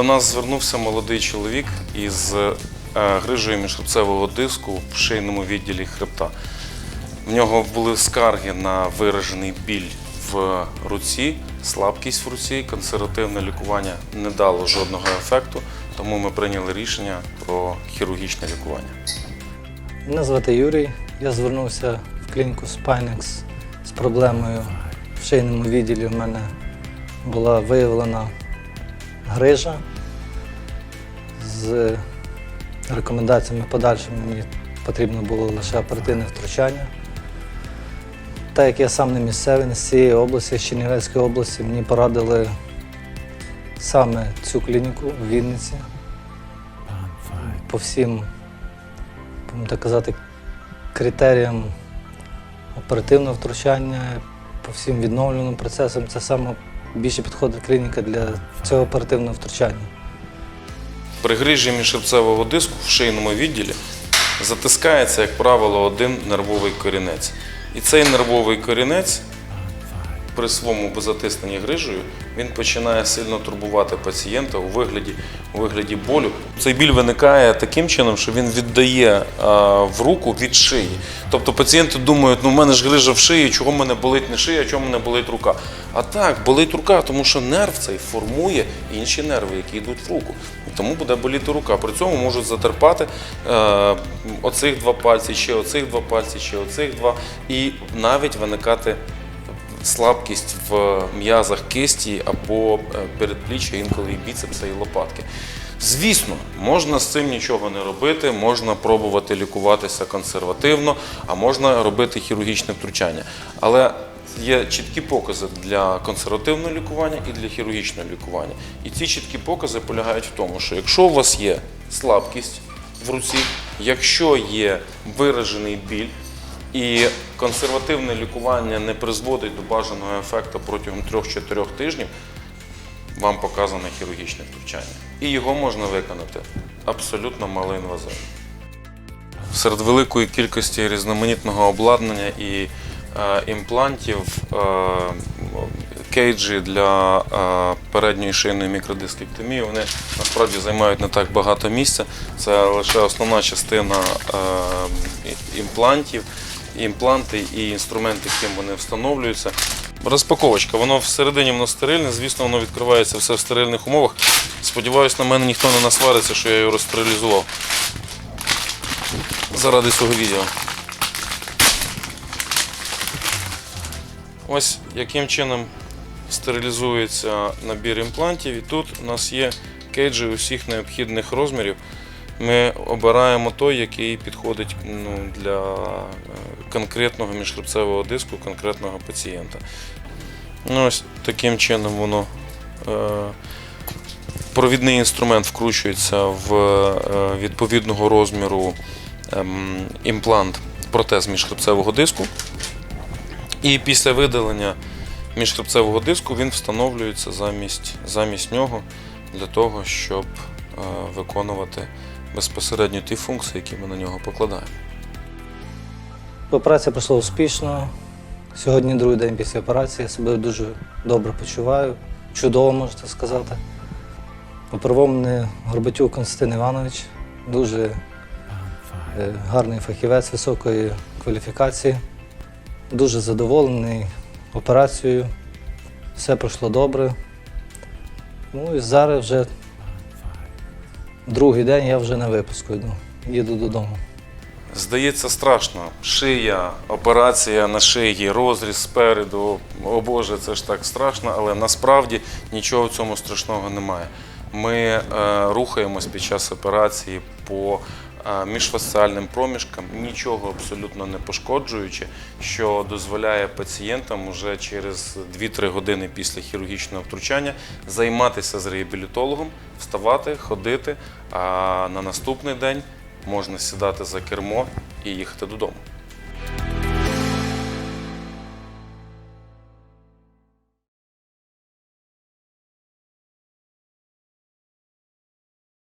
До нас звернувся молодий чоловік із е, грижею міжхребцевого диску в шийному відділі хребта. В нього були скарги на виражений біль в руці, слабкість в руці, консервативне лікування не дало жодного ефекту, тому ми прийняли рішення про хірургічне лікування. Мене звати Юрій. Я звернувся в клініку Spinex з проблемою в шийному відділі. У мене була виявлена грижа з рекомендаціями подальшими мені потрібно було лише оперативне втручання. Так як я сам не місцевий не з цієї області, з Чернівецької області, мені порадили саме цю клініку в Вінниці по всім так казати, критеріям оперативного втручання, по всім відновленим процесам. Це саме більше підходить клініка для цього оперативного втручання. При грижі міжхребцевого диску в шийному відділі затискається, як правило, один нервовий корінець. І цей нервовий корінець при своєму затисненні грижею він починає сильно турбувати пацієнта у вигляді, у вигляді болю. Цей біль виникає таким чином, що він віддає а, в руку від шиї. Тобто пацієнти думають, ну в мене ж грижа в шиї, чого в мене болить не шия, чого мене болить рука. А так, болить рука, тому що нерв цей формує інші нерви, які йдуть в руку. Тому буде боліти рука. При цьому можуть затерпати е, оцих два пальці, ще оцих два пальці, ще оцих два, і навіть виникати слабкість в м'язах кисті або е, передпліччя, інколи і біцепса, і лопатки. Звісно, можна з цим нічого не робити, можна пробувати лікуватися консервативно, а можна робити хірургічне втручання. Але є чіткі покази для консервативного лікування і для хірургічного лікування. І ці чіткі покази полягають в тому, що якщо у вас є слабкість в руці, якщо є виражений біль, і консервативне лікування не призводить до бажаного ефекту протягом 3-4 тижнів, вам показане хірургічне втручання. І його можна виконати абсолютно малоінвазивно. Серед великої кількості різноманітного обладнання і е, імплантів е, кейджі для е, передньої шийної мікродискектомії вони насправді займають не так багато місця. Це лише основна частина е, імплантів, імпланти і інструменти, яким вони встановлюються. Розпаковочка, воно всередині воно стерильне, звісно, воно відкривається все в стерильних умовах. Сподіваюсь, на мене ніхто не насвариться, що я його розстерилізував заради цього відео. Ось яким чином стерилізується набір імплантів. І тут у нас є кейджі усіх необхідних розмірів. Ми обираємо той, який підходить ну, для е, конкретного міжхребцевого диску конкретного пацієнта. Ну, ось таким чином воно. Е, Провідний інструмент вкручується в е, відповідного розміру ем, імплант протез міжхребцевого диску. І після видалення міжхребцевого диску він встановлюється замість, замість нього для того, щоб виконувати безпосередньо ті функції, які ми на нього покладаємо. Операція пройшла успішно. Сьогодні другий день після операції. Я себе дуже добре почуваю. Чудово, можете сказати. Оперував мене Горбатюк Константин Іванович, дуже е, гарний фахівець високої кваліфікації. Дуже задоволений операцією. Все пройшло добре. Ну і зараз вже другий день я вже на випуску йду. Їду додому. Здається, страшно. Шия, операція на шиї, розріз спереду. О Боже, це ж так страшно, але насправді нічого в цьому страшного немає. Ми е, рухаємось під час операції по міжфасціальним проміжкам, нічого абсолютно не пошкоджуючи, що дозволяє пацієнтам уже через 2-3 години після хірургічного втручання займатися з реабілітологом, вставати, ходити, а на наступний день можна сідати за кермо і їхати додому.